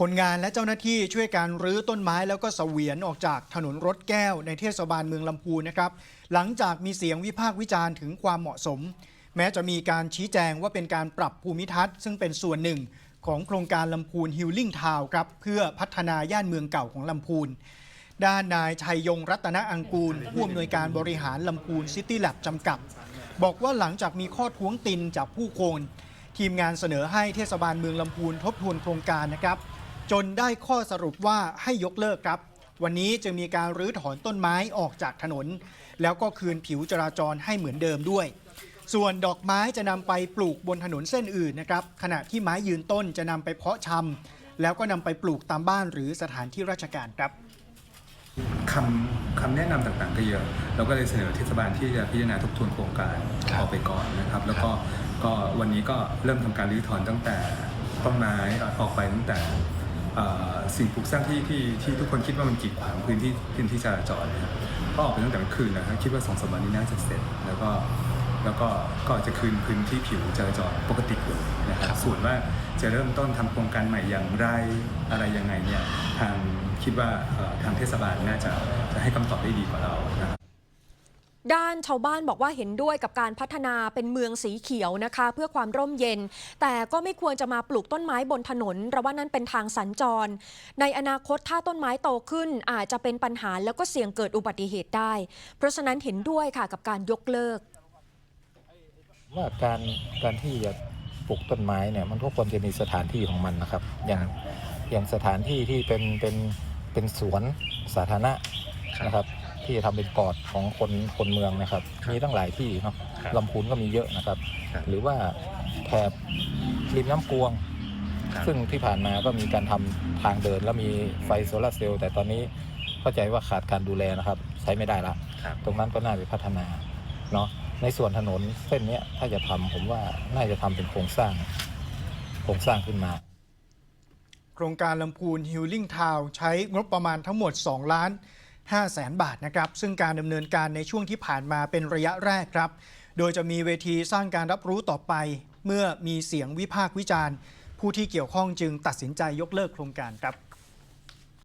คนงานและเจ้าหน้าที่ช่วยการรื้อต้นไม้แล้วก็เสวียนออกจากถนนรถแก้วในเทศบาลเมืองลำพูนนะครับ หลังจากมีเสียงวิพากษ์วิจารณ์ถึงความเหมาะสม แม้จะมีการชี้แจงว่าเป็นการปรับภูมิทัศน์ ซึ่งเป็นส่วนหนึ่งของโครงการลำพูนฮิลลิ่งทาวครับเพื่อพัฒนาย่านเมืองเก่าของลำพูนด้านนายชัยยงรัตนอังกูล ผู้อำนวยการบริหารลำพูนซิตี้แลบจำกัด บอกว่าหลังจากมีข้อท้วงตินจากผู้คน ทีมงานเสนอให้เทศบาลเมืองลำพูนทบทวนโครงการนะครับ จนได้ข้อสรุปว่าให้ยกเลิกครับ วันนี้จึงมีการรื้อถอนต้นไม้ออกจากถนน แล้วก็คืนผิวจราจรให้เหมือนเดิมด้วย ส่วนดอกไม้จะนำไปปลูกบนถนนเส้นอื่นนะครับขณะที่ไม้ยืนต้นจะนำไปเพาะชำแล้วก็นำไปปลูกตามบ้านหรือสถานที่ราชการครับคำคำแนะนำต่างๆ ก็เยอะ เราก็เลยเสนอเทศบาลที่จะพิจารณาทบทวนโครงการครับออกไปก่อนนะครับ แล้วก็ก็วันนี้ก็เริ่มทำการรื้อถอนตั้งแต่ต้นไม้ออกไปตั้งแต่เอ่อ สิ่งปลูกสร้างที่ที่ที่ทุกคนคิดว่ามันกีดขวางพื้นที่พื้นที่จราจรนะครับก็ออกไปตั้งแต่เมื่อคืนนะครับคิดว่าสองสามวันนี้น่าจะเสร็จ แล้วก็แล้วก็ก็จะคืนพื้นที่ผิวจราจรปกติเลยนะครับส่วนว่าจะเริ่มต้นทำโครงการใหม่อย่างไรอะไรยังไงเนี่ยทางคิดว่าเอ่อทางเทศบาลน่าจะจะให้คำตอบได้ดีกว่าเรานะครับ ด้านชาวบ้านบอกว่าเห็นด้วยกับการพัฒนาเป็นเมืองสีเขียวนะคะ เพื่อความร่มเย็น แต่ก็ไม่ควรจะมาปลูกต้นไม้บนถนนเพราะว่านั่นเป็นทางสัญจร ในอนาคตถ้าต้นไม้โตขึ้นอาจจะเป็นปัญหาแล้วก็เสี่ยงเกิดอุบัติเหตุได้ เพราะฉะนั้นเห็นด้วยค่ะกับการยกเลิก ว่าการการที่จะปลูกต้นไม้เนี่ยมันก็ควรจะมีสถานที่ของมันนะครับ อย่างอย่างสถานที่ที่เป็นเป็นเป็นสวนสาธารณะนะครับ ที่จะทำเป็นกอดของคนคนเมืองนะครับมีตั้งหลายที่เนาะครับลำพูนก็มีเยอะนะครับ ครับ หรือว่าแถบริมน้ำกวง ครับซึ่งที่ผ่านมาก็มีการทำทางเดิน แล้วมีไฟโซลาร์เซลล์แต่ตอนนี้เข้าใจว่าขาดการดูแลนะครับ ใช้ไม่ได้ละ ครับ ตรงนั้นก็น่าไปพัฒนาเนาะในส่วนถนนเส้นเนี้ยถ้าจะทำผมว่าน่าจะทำเป็นโครงสร้าง โครงสร้างขึ้นมา โครงการลำพูนฮิลลิ่งทาวใช้งบประมาณทั้งหมด 2 ล้าน 5แสนบาทนะครับ ซึ่งการดำเนินการในช่วงที่ผ่านมาเป็นระยะแรกครับ โดยจะมีเวทีสร้างการรับรู้ต่อไป เมื่อมีเสียงวิพากษ์วิจารณ์ ผู้ที่เกี่ยวข้องจึงตัดสินใจยกเลิกโครงการครับ